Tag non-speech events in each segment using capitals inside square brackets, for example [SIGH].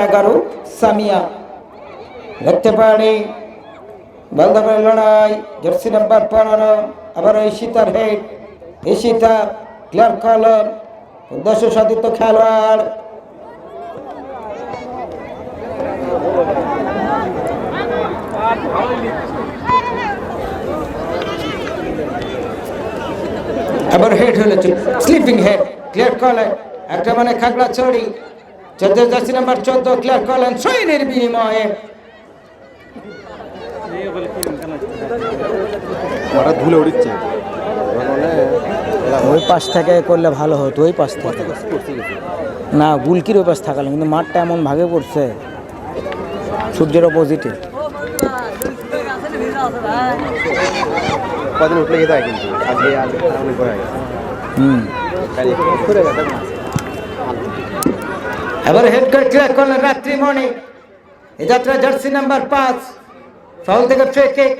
এগারো সামিয়া দেখতে পারি বলদামের লড়াই জার্সি নাম্বার পনেরো আবার ঈশিতার হেড ঈশিতা ক্লিয়ার কলর উদ্দেশ্য সাধিত খেলোয়াড় আবার হেড হলেছে স্লিপিং হেড ক্লিয়ার কলেন একটা মানে খাগড়া চড়ি চোদ্দ জার্সি নাম্বার চোদ্দ ক্লিয়ার কলেন সৈনের বিনিময়ে। ওটা ধুলে উড়িচ্ছে। মানে ওই পাশ থেকে করলে ভালো হতো ওই পাশ থেকে। না গুলকির ওই পাশ থাকালে কিন্তু মাঠটা এমন ভাগে পড়ছে। সূর্যের অপোজিটে কদিন উঠলে যেতে হয় কিন্তু আজকে আজ অনেক করে হুম। এবার হেড করে ক্লিয়ার করলেন রাত্রি মণি এ যাত্রা জার্সি নাম্বার পাঁচ। ফাউল থেকে ফ্রি কিক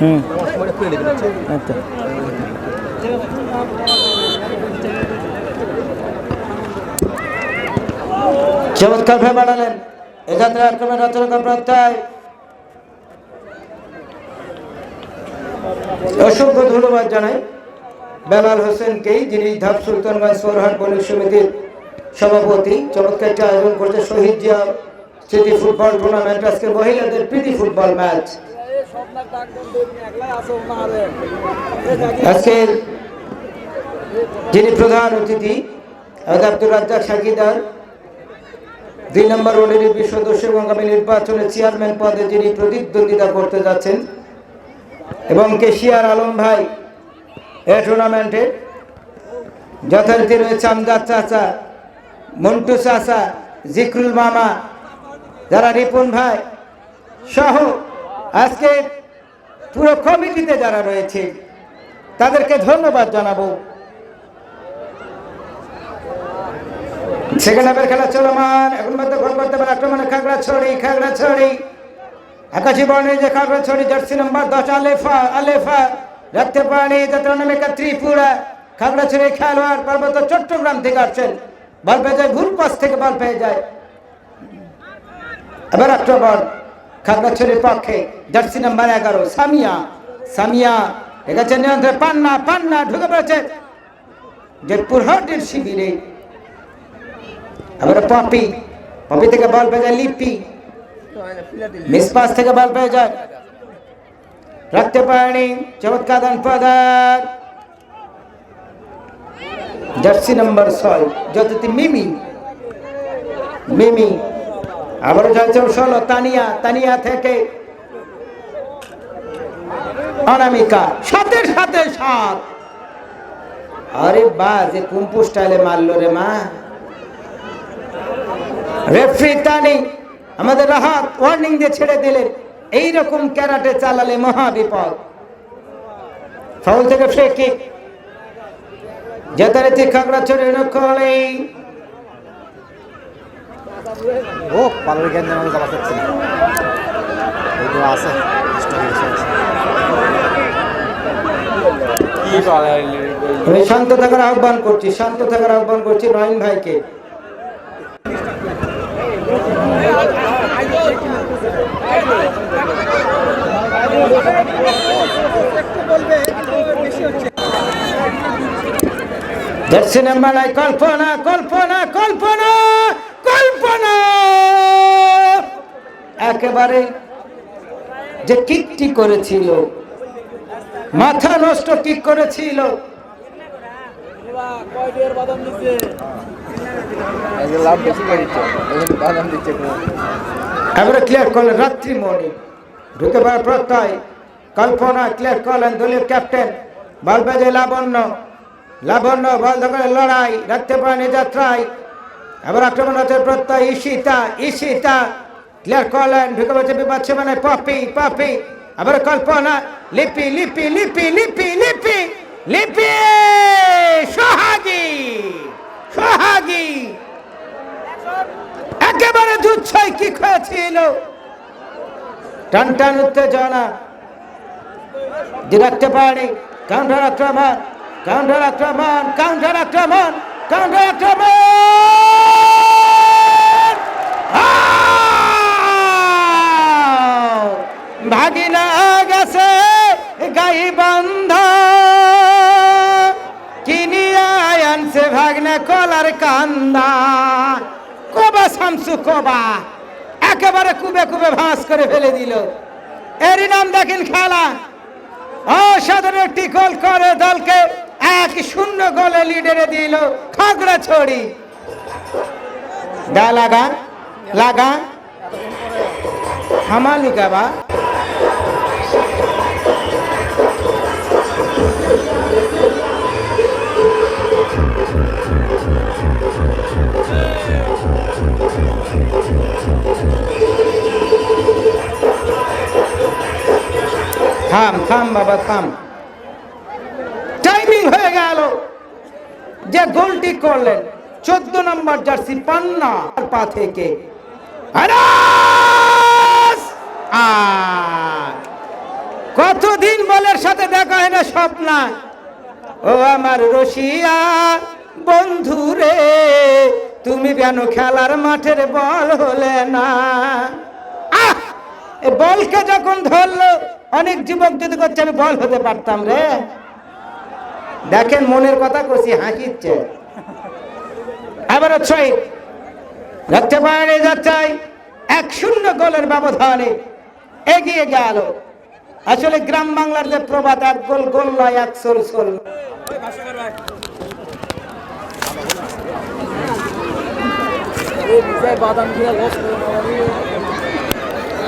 হুম। এই চমৎকার ভাবে বাড়ালেন এ যাত্রা আক্রমণ রচনা প্রত্যয়। অসংখ্য ধন্যবাদ জানাই। বেলাল হোসেনকেই, যিনি ধাপ সুলতানগঞ্জ সোরহাট বণিক সমিতির সভাপতি। চমৎকার আয়োজন করছে শহীদ জিয়া স্মৃতি ফুটবল টুর্নামেন্ট আজকে মহিলাদের প্রীতি ফুটবল ম্যাচ। আজকের যিনি প্রধান অতিথি আব্দুল রাজ্জাক সাকিদার দুই নম্বর ওডিডিপি সদস্য এবং আগামী নির্বাচনে চেয়ারম্যান পদে যিনি প্রতিদ্বন্দ্বিতা করতে যাচ্ছেন, এবং কেশিয়ার আলম ভাই এ টুর্নামেন্টে যথারীতি রয়েছে আমজাদ চাচা, মন্টু চাচা, জিকরুল মামা, যারা রিপন ভাই সহ আজকে পুরো কমিটিতে যারা রয়েছে, তাদেরকে ধন্যবাদ জানাব। সেকেন্ড হাফের খেলা চলমান এখন মধ্যে গোল করতে পারে আক্রমণে, খাগড়া ছড়ি খাগড়া ছড়ি। আকাশি বর্ণের যে খাগড়া ছড়ি, জার্সি নম্বর দশ, আলেফা আলেফা। রাখতে পারেনি যাত্রা নামিকা ত্রিপুরা। খাগড়া ছড়ি খেলোয়াড় পার্বত্য চট্টগ্রাম থেকে আসছেন। বল পেয়ে যায়, ভুল পাশ থেকে বল পেয়ে যায়। এবার বল খাগড়াছড়ির পক্ষে, জার্সি নাম্বার এগারো, সামিয়া। সামিয়া এগেছে নিয়ন্ত্রণে, পান্না পান্না ঢুকে পড়েছে। যে পুরহাটের শিবিরে। এবারে পপি পপি থেকে বল পেয়ে যায় লিপি মিস পাস থেকে বল পেয়ে যায়। রাখতে পারেনি চমৎকার দান পদার। জার্সি নাম্বার ছয় যতটি মিমি মিমি। আবারও যাচ্ছে ষোলো তানিয়া তানিয়া থেকে অনামিকা, সাথে সাথে সাত। আরে বা, যে কুম্পু স্টাইলে মারলো রে মা। রেফ্রি তানি আমাদের রাহাত ওয়ার্নিং দিয়ে ছেড়ে দিলেন। এইরকম ক্যারাটে চালালে মহা বিপদ। ফাউল থেকে ফ্রি কিক যথারীতি খাগড়া চড়ে নকলে ও পালার জ্ঞান জানানো যাওয়া যাচ্ছে না এইগুলো আছে শান্ত থাকার আহ্বান করছি শান্ত থাকার আহ্বান করছি রহিম ভাইকে। নাম্বার নাই, কল্পনা কল্পনা কল্পনা কল্পনা। একেবারে যে কিকটি করেছিল, মাথা নষ্ট কিক করেছিল? লাভ বেশি বাদাম দিচ্ছে এবারে ক্লিয়ার করলেন রাত্রি মণি ঢুকে পড়ার প্রত্যয় কল্পনা ক্লিয়ার করলেন দলীয় ক্যাপ্টেন বল বেজে লাবণ্য। লাবণ্য বল ধরে লড়াই রাখতে পারেন যাত্রায় এবার আক্রমণ হচ্ছে প্রত্যয়, ঈশিতা ঈশিতা। ক্লিয়ার করলেন ঢুকে পড়েছে বিবাদ মানে পপি পপি। আবার কল্পনা, লিপি লিপি লিপি লিপি লিপি লিপি, সোহাগী সোহাগী। একেবারে দুধ ছয় কি হয়েছিল টান টান উত্তেজনা। যে রাখতে পারে কাউন্টার আক্রমণ কাউন্টার আক্রমণ কাউন্টার আক্রমণ কাউন্টার আক্রমণ! ভাগিনা গেছে গাই কবা একেবারে কুবে কুবে ভাস করে ফেলে দিল। এরই নাম দেখেন খেলা। অসাধারণ গোল করে দলকে এক শূন্য গোলে লিডারে দিল খাগড়া ছড়ি দা লাগা লাগা। হামালি গাবা থাম থাম বাবা, থাম। টাইমিং হয়ে গেল। যে গোলটি করলেন, চোদ্দ নম্বর জার্সি পান্না পা থেকে! কতদিন বলের সাথে দেখা হয় না স্বপ্না? ও আমার রশিয়া, বন্ধু রে, তুমি কেন খেলার মাঠের বল হলে না। বলকে যখন ধরলো অনেক যুবক যদি করছে আমি বল হতে পারতাম রে। দেখেন মনের কথা করছি হাসিচ্ছে। এবার ছয়। যাচ্ছে বাইরে যাচ্ছে। এক শূন্য গোলের ব্যবধানে। এগিয়ে গেল। আসলে গ্রাম বাংলার যে প্রবাদ এক গোল গোল নয় এক সোল সোল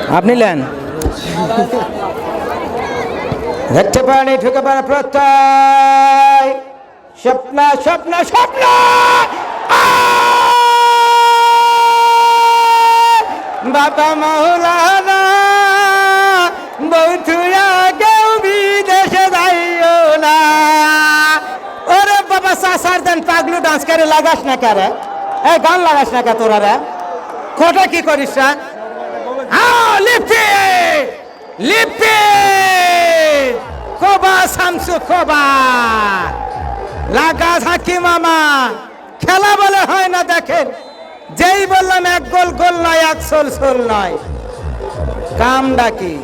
আপনি নেন। [LAUGHS] দেখতে পারেন ঢুকে পারে প্রত্যয়। স্বপ্ন স্বপ্ন স্বপ্ন! বাবা মৌলানা বৌথুয়া কেউ বিদেশে যাইও না। ওরে বাবা, সাসার দেন পাগলু ডান্স করে লাগাস না কারে? এ, গান লাগাস না কে তোরা রে? কোটা কি করিস রা? আও লিপি লিপি কোবা শামসু কোবা লাগা থাকি মামা, খেলা বলে হয় না দেখেন। যেই বললাম এক গোল গোল নয়, এক সোল সোল নয়। কাম ডাকি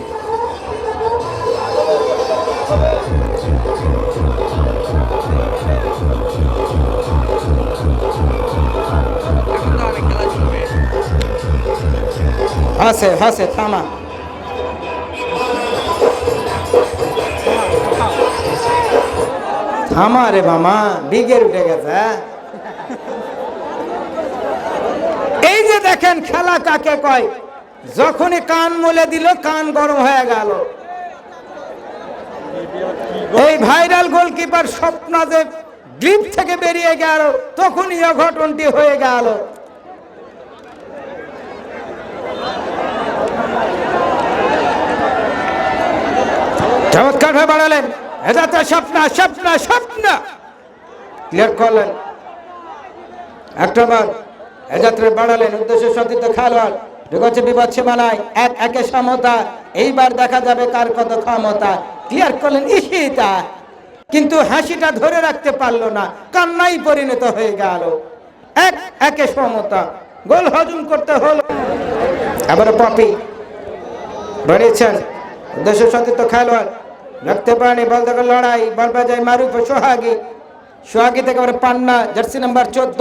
হাসে হাসে, থামা। থামা রে মামা বিগের উঠে গেছে। হ্যাঁ? এই যে দেখেন খেলা কাকে কয়? যখনই কান মলে দিল, কান গরম হয়ে গেল। এই ভাইরাল গোলকিপার স্বপ্ন যে গ্লিপ থেকে বেরিয়ে গেল, তখনই অঘটনটি হয়ে গেল। চমৎকার ভাবে বাড়ালেন। এটা তো স্বপ্ন স্বপ্ন স্বপ্ন। ক্লিয়ার করলেন। একটা বার এযাত্রে বাড়ালেন, উদ্দেশ্য সতীর্থ খেলোয়াড়। ঢুকেছে বিপদ সীমানায় এক একে সমতা। এইবার দেখা যাবে কার কত ক্ষমতা। ক্লিয়ার করলেন ইসিতা কিন্তু হাসিটা ধরে রাখতে পারল না। কান্নাই পরিণত হয়ে গেল। এক একে সমতা। গোল হজম করতে হলো। আবার পপি। বাড়িয়েছেন। উদ্দেশ্য সতীর্থ খেলোয়াড়। রাখতে পারেনি বল থেকে লড়াই, বল বাজায় মারুফ সোহাগী। সোহাগী থেকে আবার পান্না, জার্সি নাম্বার চোদ্দ।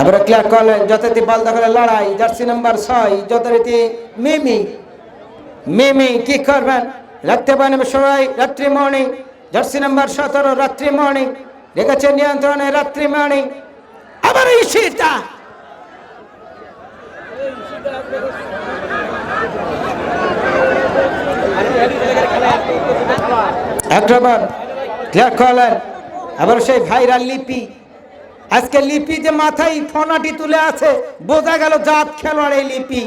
আবার ক্লিয়ার করলেন যথারীতি বল দখলে লড়াই, জার্সি নাম্বার ছয়, যথারীতি মিমি। মিমি কি করবেন? রাখতে পারেন সবাই রাত্রি মর্নিং জার্সি নাম্বার সতেরো রাত্রি মর্নিং রেখেছে নিয়ন্ত্রণে রাত্রি মর্নিং আবার ঈশিতা আবার সেই ভাইরাল লিপি। আজকে লিপি যে মাথায় ফোনাটি তুলে আছে, বোঝা গেল জাত খেলোয়াড় এই লিপি।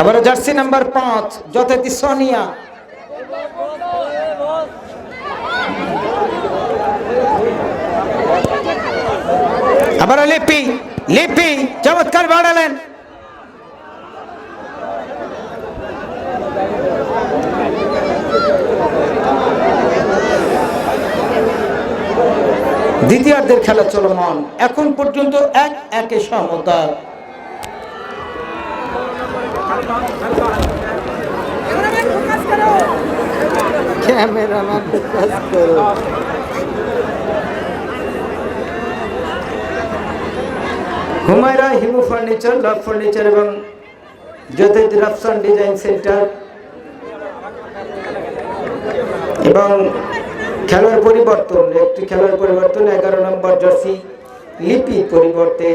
আবার জার্সি নাম্বার পাঁচ, যথারীতি সোনিয়া। আবার লিপি লিপি, চমৎকার বাড়ালেন। দ্বিতীয়ার্ধের খেলা চলমান। এখন পর্যন্ত এক একে সমতা ক্যামেরাম্যান ফোকাস করো। Humaira Himu furniture love furniture এবং জ্যোতিদ রাফসান ডিজাইন সেন্টার এবং খেলার পরিবর্তন, একটি খেলার পরিবর্তন, এগারো নম্বর জার্সি লিপি পরিবর্তে।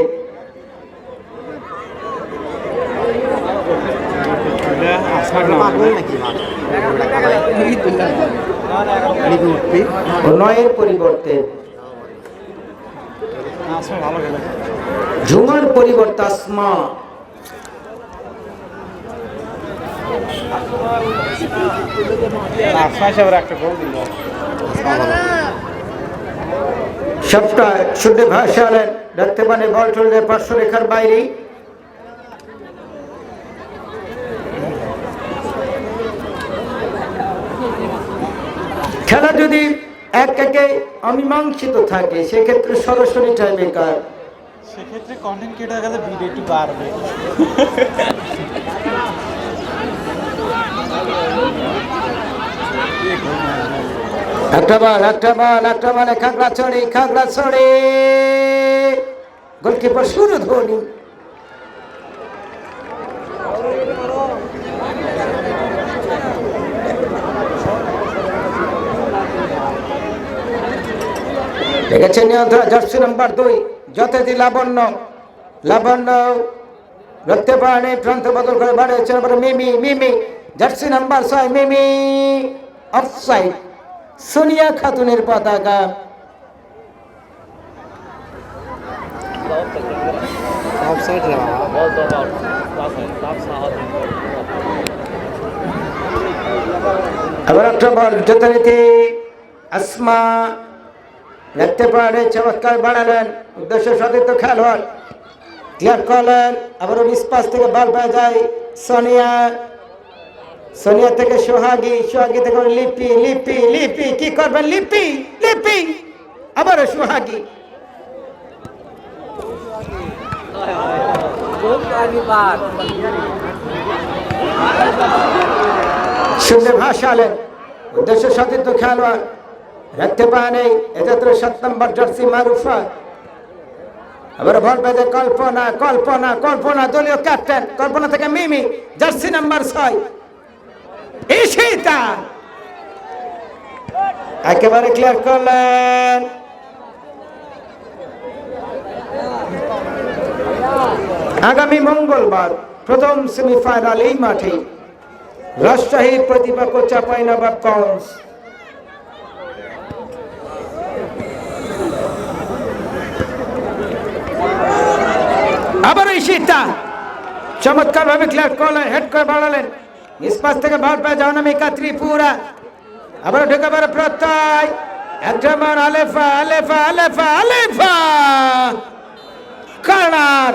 নয়ের পরিবর্তে। ঝুমার পরিবর্তে আসমা। একটা গোল দিল। সবটা শুদ্ধে ভাসালেন দেখতে পানে বল চলে পার্শ্ব রেখার বাইরে খেলা যদি এক একে অমীমাংসিত থাকে সেক্ষেত্রে সরাসরি টাইম মেকার সেক্ষেত্রে কন্টেন্ট কেটে গেলে ভিডিও একটু বাড়বে। [LAUGHS] একটা বল একটা বল, একটা বলে খাগড়া ছড়ি খাগড়া ছড়ি গোলকিপার শুরু ধোনি। দেখেছে নিয়ন্ত্রণ, জার্সি নাম্বার দুই যথাদি লাবণ্য লাবণ্য রক্তে পানি প্রান্ত বদল করে বাড়িয়েছে মিমি মিমি, জার্সি নাম্বার ছয়, মিমি অফসাইড সোনিয়া খাতুনের পতাকা। আবার যথারীতি আসমা চমৎকার উদ্দেশ্য খেলোয়াড়। করলেন আবার থেকে বল পেয়ে যায় সোনিয়া। সোনিয়া থেকে সোহাগী সোহাগী থেকে লিপি লিপি লিপি কি করবেন? লিপি লিপি। আবার সোহাগী। শুনলে ভাসালেন উদ্দেশ্য সতীর্থ খেলোয়াড়, রাখতে পায় নেই এক্ষেত্রে সাত নম্বর জার্সি মারুফা। আবার ভর পেতে কল্পনা কল্পনা কল্পনা, দলীয় ক্যাপ্টেন, কল্পনা থেকে মিমি, জার্সি নাম্বার ছয়। একেবারে ক্লিয়ার করলেন। আগামী মঙ্গলবার প্রথম সেমিফাইনাল এই মাঠে রাজশাহীর প্রতিপক্ষ চাপাইনবাব কংস আবার এই শীতটা চমৎকার ভাবে ক্লিয়ার করলেন হেড করে বাড়ালেন। নিষ্পাস থেকে ভার পায় জাহ্নমিকা ত্রিপুরা আবার ঢুকে পারে প্রত্যয়। একটা মান আলেফা আলেফা আলেফা। আলেফা কর্নার